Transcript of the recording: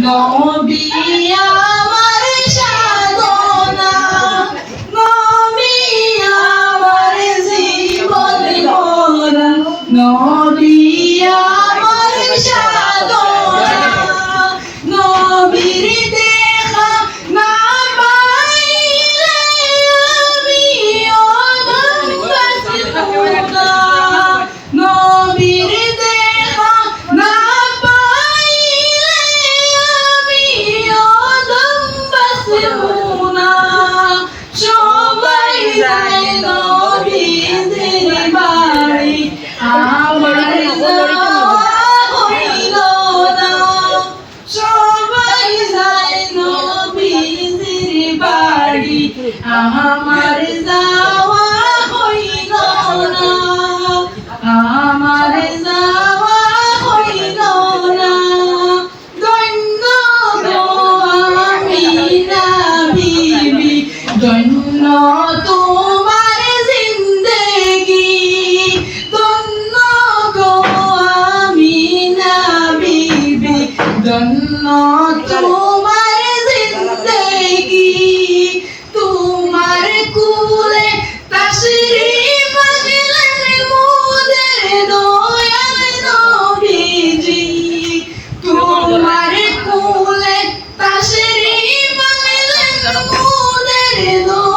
No আমার যাওয়া হইল না। আমার যাওয়া হইল না। ধন্য গো আমি না বিবি ধন্য তোমার জিন্দেগি। ধন্য গো আমি না বিবি ধন্য তোমার からも。